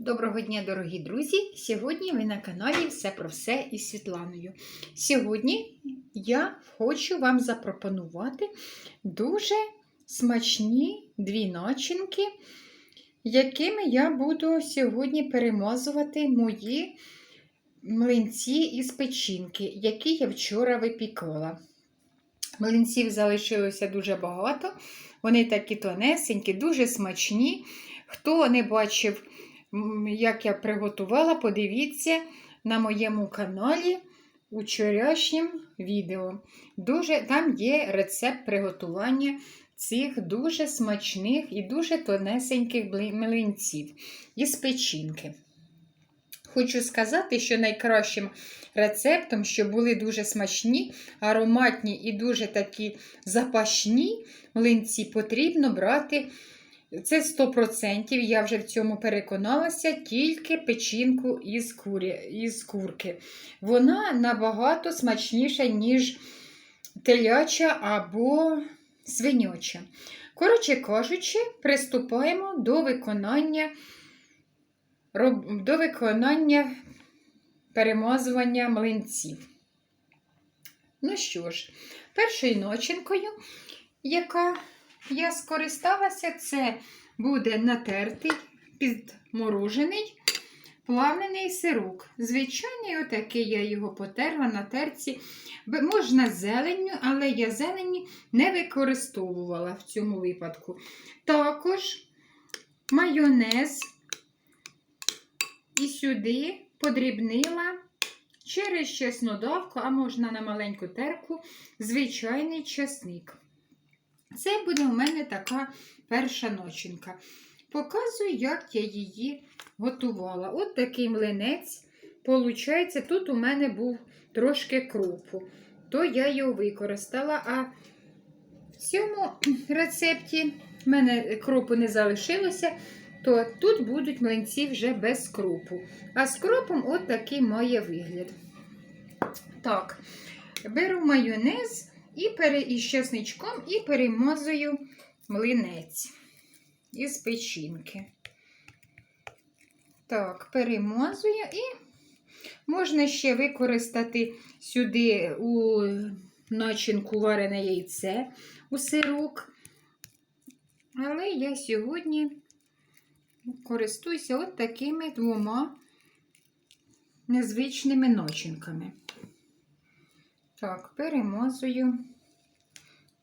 Доброго дня, дорогі друзі! Сьогодні ви на каналі Все про все із Світланою. Сьогодні я хочу вам запропонувати дуже смачні дві начинки, якими я буду сьогодні перемазувати мої млинці із печінки, які я вчора випікала. Млинців залишилося дуже багато, вони такі тонесенькі, дуже смачні. Хто не бачив, як я приготувала, подивіться на моєму каналі у вчорашнім відео. Дуже, там є рецепт приготування цих дуже смачних і дуже тонесеньких млинців із печінки. Хочу сказати, що найкращим рецептом, що були дуже смачні, ароматні і дуже такі запашні млинці, потрібно брати це 100%, я вже в цьому переконалася, тільки печінку із, курі, із курки. Вона набагато смачніша, ніж теляча або свиняча. Коротше кажучи, приступаємо до виконання, до виконання перемазування млинців. Ну що ж, першою начинкою, яка я скористалася, це буде натертий, підморожений, плавлений сирук. Звичайний, отакий я його потерла на терці. Можна зеленню, але я зелені не використовувала в цьому випадку. Також майонез і сюди подрібнила через чеснодавку, а можна на маленьку терку, звичайний чесник. Це буде у мене така перша начинка. Показую, як я її готувала. От такий млинець. Получається, тут у мене був трошки крупу, то я його використала. А в цьому рецепті в мене кропу не залишилося, то тут будуть млинці вже без крупу. А з кропом от такий має вигляд. Так, беру майонез і пере... із чесничком і перемазую млинець із печінки. Так, перемазую і можна ще використати сюди у начинку варене яйце у сирук. Але я сьогодні користуюся от такими двома незвичними начинками. Так, перемазую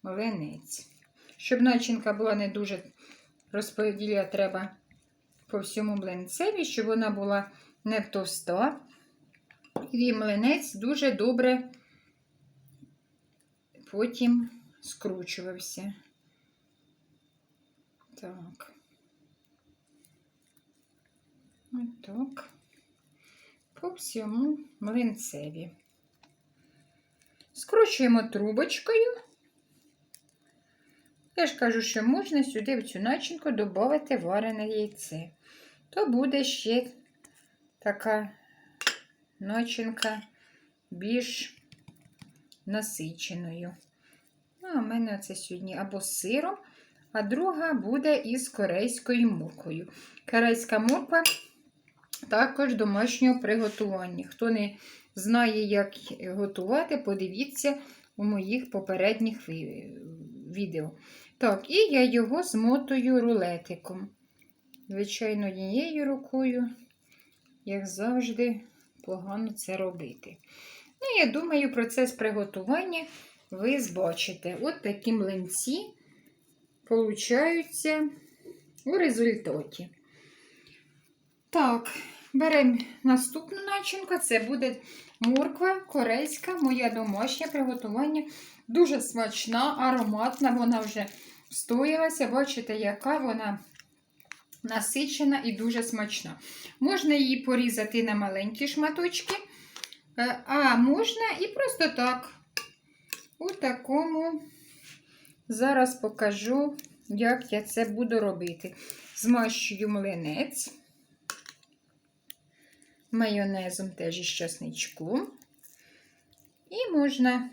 млинець. Щоб начинка була не дуже розподіля, треба по всьому млинцеві, щоб вона була не товста. І млинець дуже добре потім скручувався. Так. Отак. По всьому млинцеві. Скручуємо трубочкою. Я ж кажу, що можна сюди в цю начинку додати варене яйце. То буде ще така начинка більш насиченою. Ну, а в мене це сьогодні або з сиром, а друга буде із корейською моркою. Корейська морква також домашнього приготування. Хто не знає, як готувати, подивіться у моїх попередніх відео. Так, і я його змотую рулетиком. Звичайно, однією рукою, як завжди, погано це робити. Ну, я думаю, процес приготування ви збачите. От такі млинці получаються у результаті. Так, беремо наступну начинку. Це буде морква корейська, моя домашнє приготування. Дуже смачна, ароматна, вона вже встоялася. Бачите, яка вона насичена і дуже смачна. Можна її порізати на маленькі шматочки, е, а можна і просто так. У такому, зараз покажу, як я це буду робити. Змащую млинець майонезом теж із часничком. І можна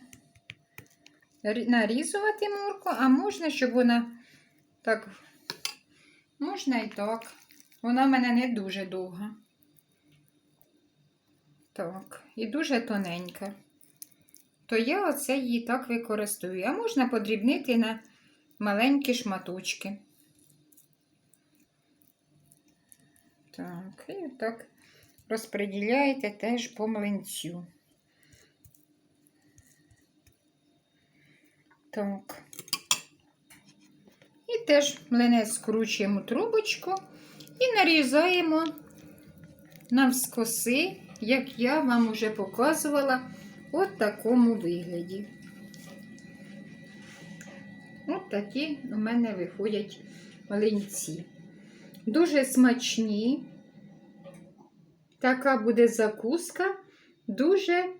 нарізувати морку, а можна, щоб вона так, можна і так Вона в мене не дуже довга. Так, і дуже тоненька. То я оце її так використовую. А можна подрібнити на маленькі шматочки. Так, і так розподіляєте теж по млинцю. Так. І теж млинець скручуємо трубочку і нарізаємо навскоси, як я вам уже показувала, от такому вигляді. От такі у мене виходять млинці. Дуже смачні. Така буде закуска, дуже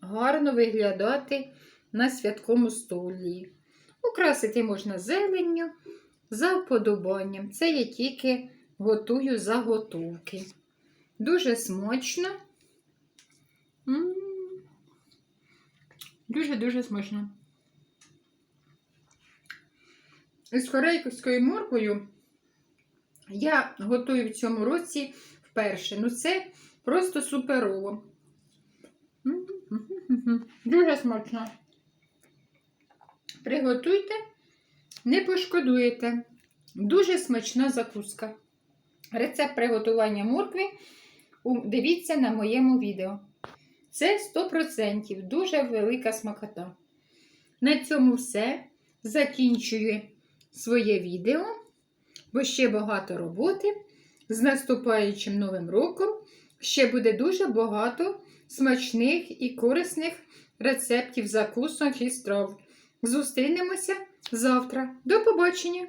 гарно виглядати на святкому столі. Украсити можна зеленню за вподобанням. Це я тільки готую заготовки. Дуже смачно. Дуже-дуже смачно. Із корейською морквою я готую в цьому році вперше. Ну, це просто суперово. Дуже смачно. Приготуйте, не пошкодуєте. Дуже смачна закуска. Рецепт приготування моркви дивіться на моєму відео. Це 100% дуже велика смакота. На цьому все. Закінчую своє відео, бо ще багато роботи. З наступаючим новим роком ще буде дуже багато смачних і корисних рецептів закусок і страв. Зустрінемося завтра. До побачення!